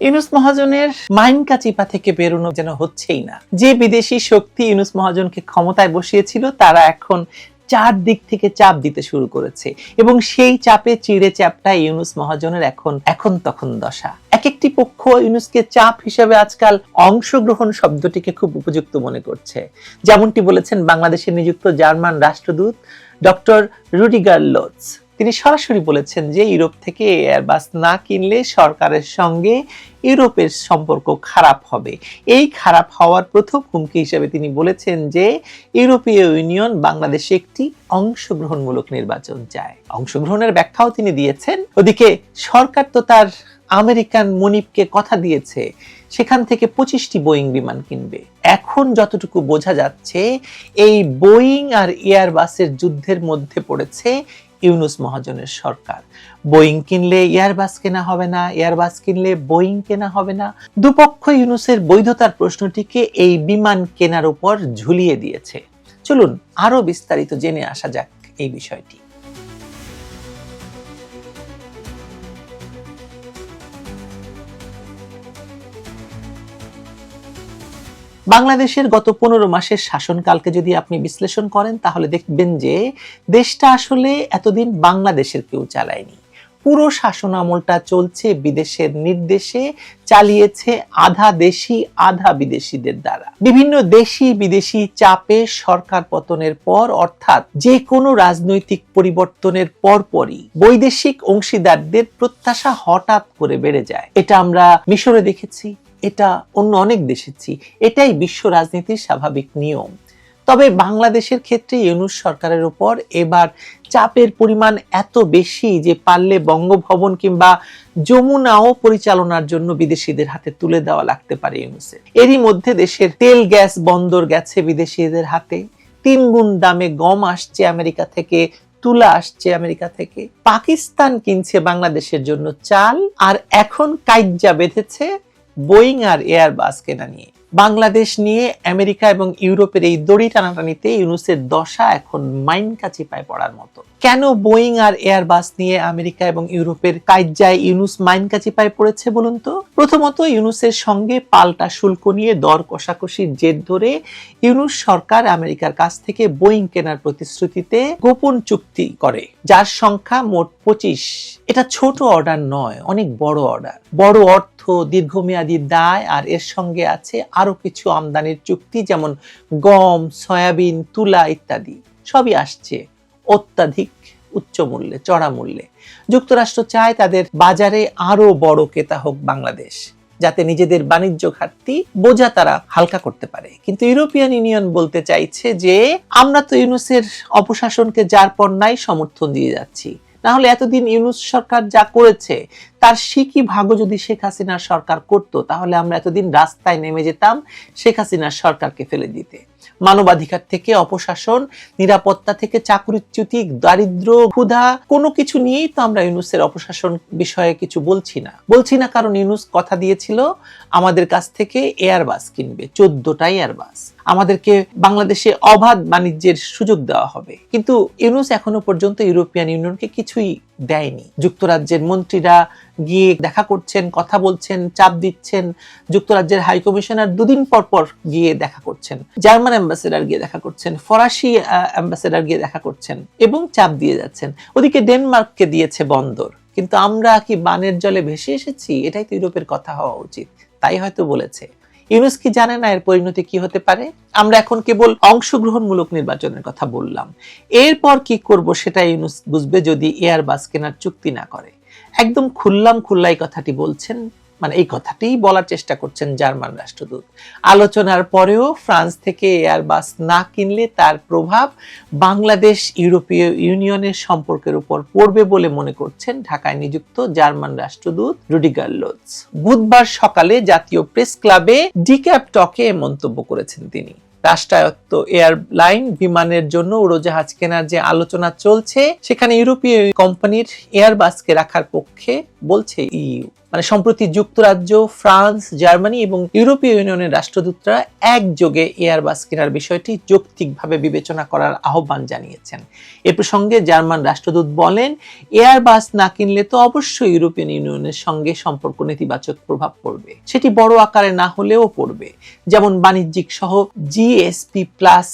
ইউনুস মহাজনের মাইন কাচিপা থেকে বেরোনো যেন হচ্ছেই না। যে বিদেশি শক্তি ইউনুস মহাজনকে ক্ষমতায় বসিয়েছিল, তারা এখন চারদিক থেকে চাপ দিতে শুরু করেছে এবং সেই চাপে, চিড়ে চাপটা ইউনুস মহাজনের এখন এখন তখন দশা। এক একটি পক্ষ ইউনুসকে চাপ হিসেবে আজকাল অংশগ্রহণ শব্দটিকে খুব উপযুক্ত মনে করছে। যেমনটি বলেছেন বাংলাদেশে নিযুক্ত জার্মান রাষ্ট্রদূত ডক্টর রুডিগার লোটস তিনি সরাসরি বলেছেন যে ইউরোপ থেকে এয়ারবাস না কিনলে সরকারের সঙ্গে ইউরোপের সম্পর্ক খারাপ হবে। এই খারাপ হওয়ার প্রথম হুমকি হিসেবে তিনি বলেছেন যে ইউরোপীয় ইউনিয়ন বাংলাদেশে একটি অংশগ্রহণমূলক নির্বাচন চায়। অংশগ্রহণের ব্যাখ্যাও তিনি দিয়েছেন। ওদিকে সরকার তো তার আমেরিকান মনিপকে কথা দিয়েছে, সেখান থেকে পঁচিশটি বোয়িং বিমান কিনবে। এখন যতটুকু বোঝা যাচ্ছে, এই বোয়িং আর এয়ারবাসের যুদ্ধের মধ্যে পড়েছে ইউনুস মহাজনের সরকার। বোয়িং কিনলে এয়ারবাস কেনা হবে না এয়ারবাস কিনলে বোয়িং কেনা হবে না। দুপক্ষ ইউনুসের বৈধতার প্রশ্নটিকে এই বিমান কেনার উপর ঝুলিয়ে দিয়েছে। চলুন আরও বিস্তারিত জেনে আসা যাক এই বিষয়টি। বাংলাদেশের গত পনেরো মাসের শাসনকালকে যদি আপনি বিশ্লেষণ করেন, তাহলে দেখবেন যে দেশটা আসলে এতদিন বাংলাদেশের কেউ চালায়নি। পুরো শাসন আমলটা চলছে বিদেশের নির্দেশে, চালিয়েছে আধা দেশি, আধা বিদেশিদের দ্বারা। বিভিন্ন দেশি বিদেশি চাপে সরকার পতনের পর, অর্থাৎ যে কোনো রাজনৈতিক পরিবর্তনের পরপরই বৈদেশিক অংশীদারদের প্রত্যাশা হঠাৎ করে বেড়ে যায়। এটা আমরা মিশরে দেখেছি। এটা অন্য অনেক দেশেছি এটাই বিশ্ব রাজনীতির স্বাভাবিক নিয়ম। তবে বাংলাদেশের ক্ষেত্রে ইউনুস সরকারের উপর এবার চাপের পরিমাণ এত বেশি যে পারলে বঙ্গভবন কিংবা যমুনাও পরিচালনার জন্য বিদেশিদের হাতে তুলে দেওয়া লাগতে পারে ইউনুসের। এরই মধ্যে দেশের তেল গ্যাস বন্দর গেছে বিদেশিদের হাতে। তিন গুণ দামে গম আসছে আমেরিকা থেকে, তুলা আসছে আমেরিকা থেকে। পাকিস্তান কিনছে বাংলাদেশের জন্য চাল। আর এখন কাইজা বেঁধেছে বোয়িং আর এয়ারবাস কেনা নিয়ে। বাংলাদেশ নিয়ে আমেরিকা এবং ইউরোপের এই দড়ি টানাটানিতে ইউনুসের দশা এখন মাইন কাছে পায় পড়ার মতো। কেন বোয়িং আর এয়ারবাস নিয়ে আমেরিকা এবং ইউরোপের কাজ্যায় ইউনুস মাইন কাছে পায় পড়েছে বলুন তো? প্রথমত ইউনুসের সঙ্গে পাল্টা শুল্ক নিয়ে দর কষাকষির জেদ ধরে ইউনুস সরকার আমেরিকার কাছ থেকে বোয়িং কেনার প্রতিশ্রুতিতে গোপন চুক্তি করে, যার সংখ্যা মোট পঁচিশ। এটা ছোট অর্ডার নয়, অনেক বড় অর্ডার বড় অর্থ দীর্ঘমেয়াদী দায়, আর এর সঙ্গে আছে আরও কিছু আমদানির চুক্তি, যেমন গম, সয়াবিন, তুলা ইত্যাদি। সবই আসছে অত্যাধিক উচ্চ মূল্যে, চড়া মূল্যে। যুক্তরাষ্ট্র চায় তাদের বাজারে আরও বড় ক্রেতা হোক বাংলাদেশ, যাতে নিজেদের বাণিজ্য ঘাটতি বোঝা তারা হালকা করতে পারে। কিন্তু ইউরোপিয়ান ইউনিয়ন বলতে চাইছে যে, আমরা তো ইউনুসের অপশাসনকে যার পর নাই সমর্থন দিয়ে যাচ্ছি। না হলে এতদিন ইউনুস সরকার যা করেছে তার সিকি ভাগও যদি শেখ হাসিনার সরকার করত, তাহলে আমরা এতদিন রাস্তায় নেমে যেতাম শেখ হাসিনার সরকারকে ফেলে দিতে। মানবাধিকার থেকে অপশাসন, নিরাপত্তা থেকে চাকরিচ্যুতি, দারিদ্র, ক্ষুধা, কোনো কিছু নিয়েই তো আমরা ইউনুসের অপশাসন বিষয়ে কিছু বলছি না। বলছি না কারণ ইউনুস কথা দিয়েছিল, আমাদের কাছ থেকে এয়ারবাস কিনবে, চোদ্দটা এয়ারবাস। আমাদেরকে বাংলাদেশে অবাধ বাণিজ্যের সুযোগ দেওয়া হবে। কিন্তু ইউনুস এখনও পর্যন্ত ইউরোপিয়ান ইউনিয়নকে কিছুই দেয়নি। যুক্তরাজ্যের মন্ত্রীরা গিয়ে দেখা করছেন, কথা বলছেন, চাপ দিচ্ছেন। যুক্তরাজ্যের হাই কমিশনার দুদিন পর পর গিয়ে দেখা করছেন। জার্মান অ্যাম্বাসেডার গিয়ে দেখা করছেন, ফরাসি অ্যাম্বাসেডার গিয়ে দেখা করছেন এবং চাপ দিয়ে যাচ্ছেন। ওদিকে ডেনমার্ককে দিয়েছে বন্দর। কিন্তু আমরা কি বানের জলে ভেসে এসেছি? এটাই তো ইউরোপের কথা হওয়া উচিত। তাই হয়তো বলেছে। ইউনুস কি জানে না এর পরিণতি কি হতে পারে? আমরা এখন কেবল অংশগ্রহণমূলক নির্বাচনের কথা বললাম। এরপর কি করব সেটা ইউনুস বুঝবে যদি এয়ারবাস কেনার চুক্তি না করে। একদম খুললাম খুল্লাই কথাটি বলছেন মানে এই কথাটি বলার চেষ্টা করছেন জার্মান রাষ্ট্রদূত। আলোচনার পরেও ফ্রান্স থেকে এয়ারবাস না কিনলে তার প্রভাব বাংলাদেশ ইউরোপীয় ইউনিয়নের সম্পর্কের উপর পড়বে বলে মনে করছেন ঢাকায় নিযুক্ত জার্মান রাষ্ট্রদূত রুডিগার লোৎস। বুধবার সকালে জাতীয় প্রেস ক্লাবে ডিক্যাপ টকে মন্তব্য করেছেন তিনি। রাষ্ট্রায়ত্ত এয়ারলাইন বিমানের জন্য উড়োজাহাজ কেনার যে আলোচনা চলছে, সেখানে ইউরোপীয় কোম্পানির এয়ারবাসকে রাখার পক্ষে বলছে ইইউ। মানে সম্প্রতি যুক্তরাজ্য, ফ্রান্স, জার্মানি এবং ইউরোপীয় ইউনিয়নের রাষ্ট্রদূতরা একযোগে এয়ারবাস কেনার বিষয়টি যৌক্তিকভাবে বিবেচনা করার আহ্বান জানিয়েছেন। এ প্রসঙ্গে জার্মান রাষ্ট্রদূত বলেন এয়ারবাস না কিনলে তো অবশ্যই ইউরোপিয়ান ইউনিয়নের সঙ্গে সম্পর্ক নেতিবাচক প্রভাব পড়বে। সেটি বড় আকারে না হলেও পড়বে। যেমন বাণিজ্যিক সহ জিএসপি প্লাস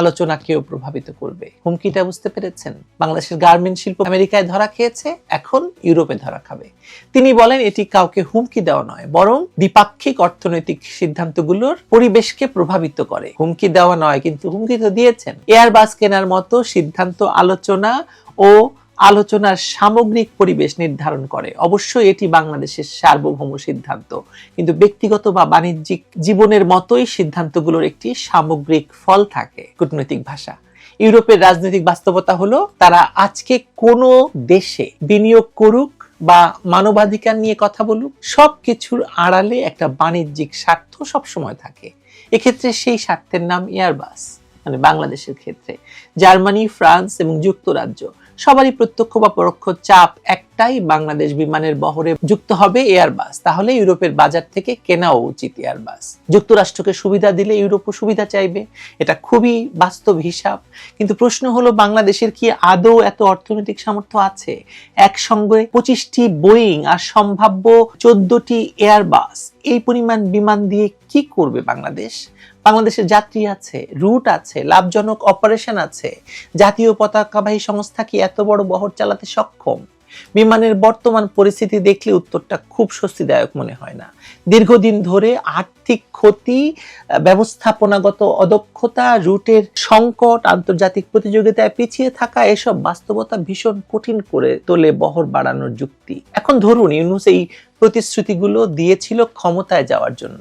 আলোচনাকেও প্রভাবিত করবে। হুমকিটা বুঝতে পেরেছেন? বাংলাদেশের গার্মেন্ট শিল্প আমেরিকায় ধরা খেয়েছে, এখন ইউরোপে ধরা খাবে। তিনি বলেন, এটি কাউকে হুমকি দেওয়া নয়, বরং দ্বিপাক্ষিক অর্থনৈতিক সিদ্ধান্তগুলোর পরিবেশকে প্রভাবিত করে। হুমকি দেওয়া নয়, কিন্তু হুমকি তো দিয়েছেন। এয়ারবাস কেনার মতো সিদ্ধান্ত, আলোচনা ও আলোচনার সামগ্রিক পরিবেশ নির্ধারণ করে। অবশ্যই এটি বাংলাদেশের সার্বভৌম সিদ্ধান্ত। কিন্তু ব্যক্তিগত বা বাণিজ্যিক জীবনের মতোই সিদ্ধান্তগুলোর একটি সামগ্রিক ফল থাকে কূটনৈতিক ভাষা। ইউরোপের রাজনৈতিক বাস্তবতা হলো, তারা আজকে কোনো দেশে বিনিয়োগ করুক বা মানবাধিকার নিয়ে কথা বলুক সব কিছুর আড়ালে একটা বাণিজ্যিক স্বার্থ সবসময় থাকে। এক্ষেত্রে সেই স্বার্থের নাম এয়ারবাস মানে বাংলাদেশের ক্ষেত্রে। জার্মানি, ফ্রান্স এবং যুক্তরাজ্য সবারই প্রত্যক্ষ বা পরোক্ষ চাপ একটাই বাংলাদেশ বিমানের বহরে যুক্ত হবে এয়ারবাস তাহলে ইউরোপের বাজার থেকে কেনাও উচিত এয়ারবাস যুক্তরাষ্ট্রকে সুবিধা দিলে ইউরোপও সুবিধা চাইবে। এটা খুবই বাস্তব হিসাব। কিন্তু প্রশ্ন হলো, বাংলাদেশের কি আদৌ এত অর্থনৈতিক সামর্থ্য আছে? একসঙ্গে পঁচিশটি বোয়িং আর সম্ভাব্য চোদ্দটি এয়ারবাস এই পরিমাণ বিমান দিয়ে কি করবে বাংলাদেশ? বাংলাদেশের যাত্রী আছে, রুট আছে, লাভজনক অপারেশন আছে। জাতীয় পতাকাবাহী সংস্থা কি এত বড় বহর চালাতে সক্ষম? বিমানের বর্তমান পরিস্থিতি দেখলে উত্তরটা খুব স্বস্তিদায়ক মনে হয় না। দীর্ঘদিন ধরে আর্থিক ক্ষতি, ব্যবস্থাপনাগত অদক্ষতা, রুটের সংকট, আন্তর্জাতিক প্রতিযোগিতায় পিছিয়ে থাকা, এসব বাস্তবতা ভীষণ কঠিন করে তোলে বহর বাড়ানোর যুক্তি। এখন ধরুন, ইউনুস এই প্রতিশ্রুতিগুলো দিয়েছিল ক্ষমতায় যাওয়ার জন্য।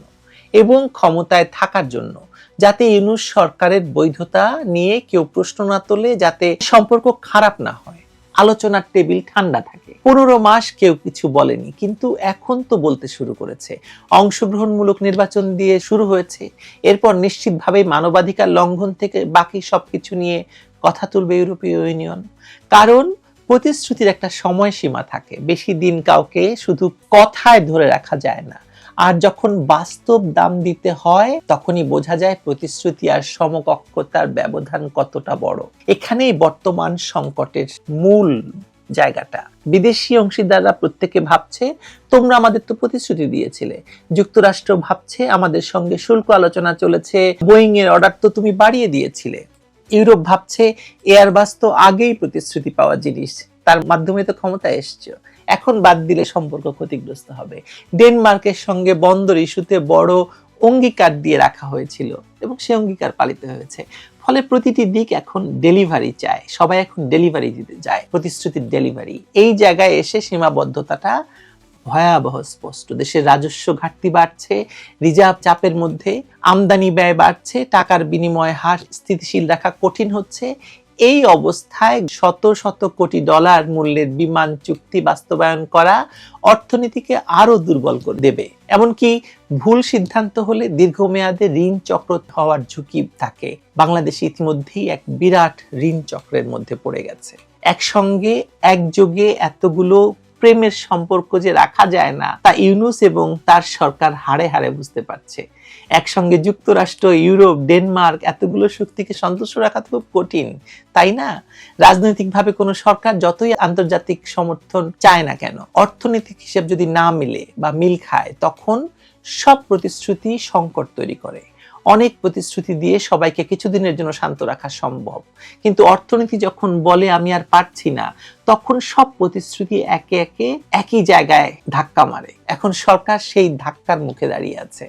এবং ক্ষমতায় থাকার জন্য। যাতে ইউনুস সরকারের বৈধতা নিয়ে কেউ প্রশ্ন না তোলে, যাতে সম্পর্ক খারাপ না হয়। আলোচনার টেবিল ঠান্ডা থাকে। পনেরো মাস কেউ কিছু বলেনি, কিন্তু এখন তো বলতে শুরু করেছে। অংশগ্রহণমূলক নির্বাচন দিয়ে শুরু হয়েছে। এরপর নিশ্চিতভাবে মানবাধিকার লঙ্ঘন থেকে বাকি সবকিছু নিয়ে কথা তুলবে ইউরোপীয় ইউনিয়ন। কারণ প্রতিশ্রুতির একটা সময়সীমা থাকে। বেশি দিন কাউকে শুধু কথায় ধরে রাখা যায় না। আর যখন বাস্তব দাম দিতে হয়, তখনই বোঝা যায় প্রতিশ্রুতি আর সমকক্ষতার ব্যবধান কতটা বড়। এখানেই বর্তমান সংকটের মূল জায়গাটা। বিদেশি অংশীদাররা প্রত্যেকে ভাবছে, তোমরা আমাদের তো প্রতিশ্রুতি দিয়েছিলে। যুক্তরাষ্ট্র ভাবছে আমাদের সঙ্গে শুল্ক আলোচনা চলেছে বোয়িং এর অর্ডার তো তুমি বাড়িয়ে দিয়েছিলে। ইউরোপ ভাবছে, এয়ারবাস তো আগেই প্রতিশ্রুতি পাওয়া জিনিস। তার মাধ্যমে তো ক্ষমতা এসছে। এখন বাদ দিলে সম্পর্ক ক্ষতিগ্রস্ত হবে। ডেনমার্কের সঙ্গে বন্দর ইস্যুতে বড় অঙ্গীকার দিয়ে রাখা হয়েছিল এবং সে অঙ্গীকার পালিত হয়েছে। ফলে প্রতিটি দিক এখন ডেলিভারি চায়। সবাই এখন ডেলিভারি দিতে যায় প্রতিশ্রুতির ডেলিভারি এই জায়গায় এসে সীমাবদ্ধতাটা ভয়াবহ স্পষ্ট। দেশের রাজস্ব ঘাটতি বাড়ছে, রিজার্ভ চাপের মধ্যে আমদানি ব্যয় বাড়ছে, টাকার বিনিময় হার স্থিতিশীল রাখা কঠিন হচ্ছে এই অবস্থায় শত শত কোটি ডলার মূল্যের বিমান চুক্তি বাস্তবায়ন করা অর্থনীতিকে আরও দুর্বল করে দেবে। এমনকি ভুল সিদ্ধান্ত হলে দীর্ঘমেয়াদে ঋণ চক্র হওয়ার ঝুঁকি থাকে। বাংলাদেশ ইতিমধ্যেই এক বিরাট ঋণ চক্রের মধ্যে পড়ে গেছে। একসঙ্গে, একযোগে এতগুলো প্রেমের সম্পর্ক যে রাখা যায় না, তা ইউনুস এবং তার সরকার হাড়ে হাড়ে বুঝতে পারছে। একসঙ্গে যুক্তরাষ্ট্র, ইউরোপ, ডেনমার্ক এতগুলো শক্তিকে সন্তুষ্ট রাখা তো খুব কঠিন, তাই না? রাজনৈতিকভাবে কোনো সরকার যতই আন্তর্জাতিক সমর্থন চায় না কেন, অর্থনৈতিক হিসেব যদি না মিলে বা মিল খায়, তখন সব প্রতিশ্রুতি সংকট তৈরি করে। অনেক প্রতিশ্রুতি দিয়ে সবাইকে কিছুদিনের জন্য শান্ত রাখা সম্ভব। কিন্তু অর্থনীতি যখন বলে আমি আর পারছি না, তখন সব প্রতিশ্রুতি একে একে একই জায়গায় ধাক্কা মারে। এখন সরকার সেই ধাক্কার মুখে দাঁড়িয়ে আছে।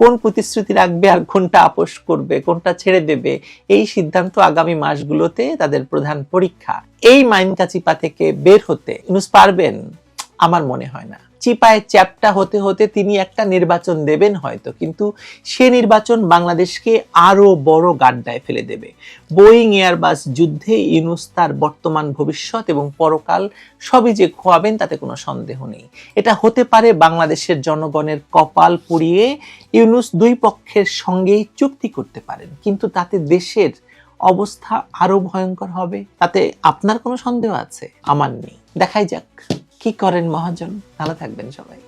কোন প্রতিশ্রুতি রাখবে আর কোনটা আপোষ করবে, কোনটা ছেড়ে দেবে, এই সিদ্ধান্ত আগামী মাসগুলোতে তাদের প্রধান পরীক্ষা। এই মাইনকাচিপা থেকে বের হতে ইউনুস পারবেন? আমার মনে হয় না। চিপায় চ্যাপটা হতে হতে তিনি একটা নির্বাচন দেবেন হয়তো, কিন্তু সে নির্বাচন বাংলাদেশকে আরও বড় গাড্ডায় ফেলে দেবে। বোয়িং এয়ারবাস যুদ্ধে ইউনুস তার বর্তমান ভবিষ্যৎ এবং পরকাল সবই যে খোয়াবেন তাতে কোনো সন্দেহ নেই। এটা হতে পারে বাংলাদেশের জনগণের কপাল পুড়িয়ে ইউনুস দুই পক্ষের সঙ্গেই চুক্তি করতে পারেন, কিন্তু তাতে দেশের অবস্থা আরও ভয়ঙ্কর হবে। তাতে আপনার কোনো সন্দেহ আছে? আমার নেই। দেখাই যাক। কি করেন মহাজন? ভালো থাকবেন সবাই।